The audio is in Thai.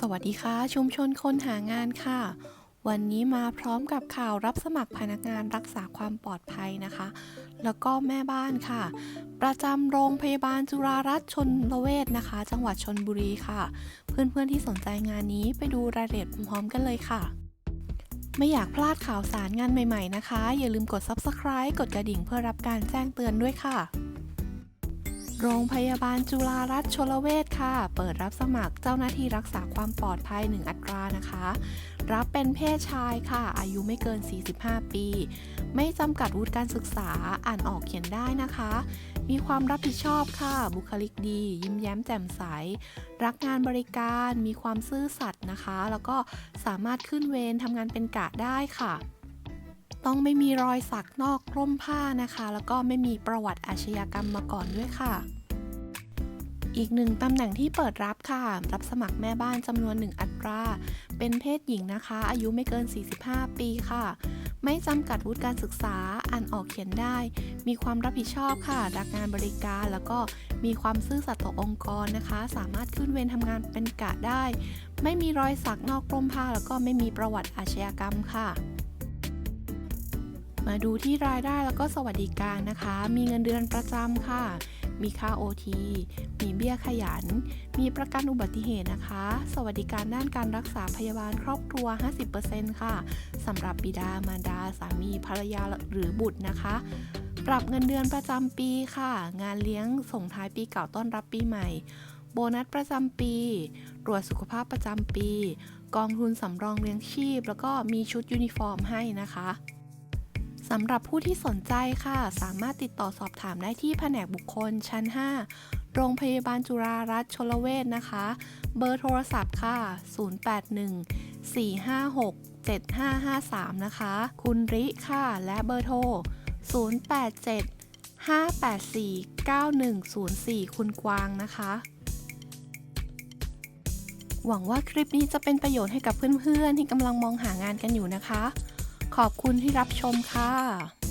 สวัสดีค่ะ ชุมชนคนหางานค่ะ วันนี้มาพร้อมกับข่าวรับสมัครพนักงานรักษาความปลอดภัยนะคะ แล้วก็แม่บ้านค่ะ ประจำโรงพยาบาลจุฬารัตน์ชนลเวศนะคะ จังหวัดชนบุรีค่ะ เพื่อนๆที่สนใจงานนี้ไปดูรายละเอียดพร้อมๆกันเลยค่ะไม่อยากพลาดข่าวสารงานใหม่ ๆ นะคะ อย่าลืมกด Subscribe กดกระดิ่งเพื่อรับการแจ้งเตือนด้วยค่ะ โรงพยาบาลจุฬารัตน์ชลเวชค่ะ เปิดรับสมัครเจ้าหน้าที่รักษาความปลอดภัย 1 อัตรานะคะ รับเป็นเพศชายค่ะ อายุไม่เกิน 45 ปี ไม่จำกัดวุฒิการศึกษาอ่านออกเขียนได้นะคะ มีความรับผิดชอบค่ะ บุคลิกดี ยิ้มแย้มแจ่มใส รักงานบริการ มีความซื่อสัตย์นะคะ แล้วก็สามารถขึ้นเวรทำงานเป็นกะได้ค่ะ ต้องไม่มีรอยสักนอกร่มผ้านะคะ แล้วก็ไม่มีประวัติอาชญากรรมมาก่อนด้วยค่ะ อีกหนึ่งตำแหน่งที่เปิดรับค่ะ รับสมัครแม่บ้านจำนวนหนึ่งอัตรา เป็นเพศหญิงนะคะ อายุไม่เกิน 45 ปีค่ะ ไม่จำกัดวุฒิการศึกษา อ่านออกเขียนได้ มีความรับผิดชอบค่ะ รักงานบริการ แล้วก็มีความซื่อสัตย์ต่อองค์กรนะคะ สามารถขึ้นเวรทำงานเป็นกะได้ ไม่มีรอยสักนอกร่มผ้า แล้วก็ไม่มีประวัติอาชญากรรมค่ะ มาดูที่รายได้แล้วก็สวัสดิการนะคะ มีเงินเดือนประจำค่ะ มีค่า OT มีเบี้ยขยัน มีประกันอุบัติเหตุนะคะ สวัสดิการด้านการรักษาพยาบาลครอบครัว 50%ค่ะสำหรับบิดามารดา สามีภรรยาหรือบุตรนะคะ ปรับเงินเดือนประจำปีค่ะ งานเลี้ยงส่งท้ายปีเก่าต้อนรับปีใหม่ โบนัสประจำปี ตรวจสุขภาพประจำปี กองทุนสำรองเลี้ยงชีพ แล้วก็มีชุดยูนิฟอร์มให้นะคะำหรับผู้ที่สนใจค่ะ สามารถติดต่อสอบถามได้ที่แผนกบุคคลชั้น 5 โรงพยาบาลจุฬารัตน์ชลเวชนะคะ เบอร์โทรศัพท์ค่ะ 081 456 7553 นะคะ คุณริค่ะ และเบอร์โทร 087 584 9104 คุณกวางนะคะ หวังว่าคลิปนี้จะเป็นประโยชน์ให้กับเพื่อนๆ ที่กำลังมองหางานกันอยู่นะคะ ขอบคุณที่รับชมค่ะ